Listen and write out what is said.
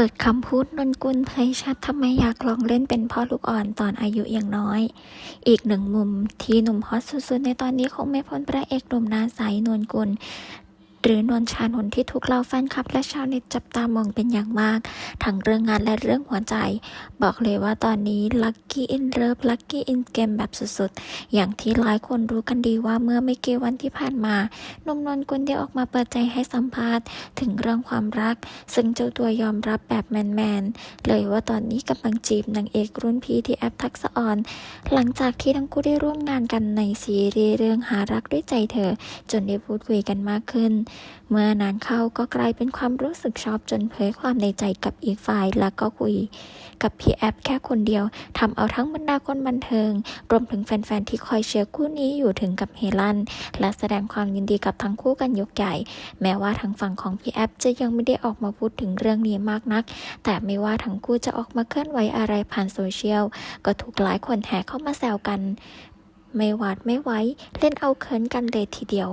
เปิดคำพูดนนกุลเผยชัดทำไมอยากลองเล่นเป็นพ่อลูกอ่อนตอนอายุอย่างน้อย อีกหนึ่งมุมที่หนุ่มฮอตสุดๆในตอนนี้คงไม่พ้นพระเอกหนุ่มนาใสนนกุล หรือนวลชานนท์ที่ถูกเหล่าแฟนคลับ และชาวเน็ตจับตามองเป็นอย่างมาก ทั้งเรื่องงานและเรื่องหัวใจ บอกเลยว่าตอนนี้ Lucky in Love Lucky in Game แบบสุดๆ อย่างที่หลายคนรู้กันดีว่าเมื่อไม่กี่วันที่ผ่านมาหนุ่มนนกุลได้ออกมาเปิดใจให้สัมภาษณ์ ถึงเรื่องความรัก ซึ่งเจ้าตัวยอมรับแบบแมนๆเลยว่าตอนนี้กำลังจีบนางเอกรุ่นพี่ที่แอปทักษะออน หลังจากที่ทั้งคู่ได้ร่วมงานกันในซีรีส์เรื่องหารักด้วยใจเธอ จนได้พูดคุยกันมากขึ้นเมื่อนานเข้าก็กลายเป็นความรู้สึกชอบจนเผยความในใจกับอีกฝ่าย แล้วก็คุยกับพี่แอปแค่คนเดียวทำเอาทั้งบรรดาคนบันเทิง รวมถึงแฟนๆ ที่คอยเชียร์คู่นี้อยู่ถึงกับเฮลัน และแสดงความยินดีกับทั้งคู่กันยกใหญ่ แม้ว่าทางฝั่งของพี่แอปจะยังไม่ได้ออกมาพูดถึงเรื่องนี้มากนัก แต่ไม่ว่าทั้งคู่จะออกมาเคลื่อนไหวอะไรผ่านโซเชียลก็ถูกหลายคนแห่เข้ามาแซวกัน ไม่หวาดไม่ไหวเล่นเอาเคินกันเลยทีเดียว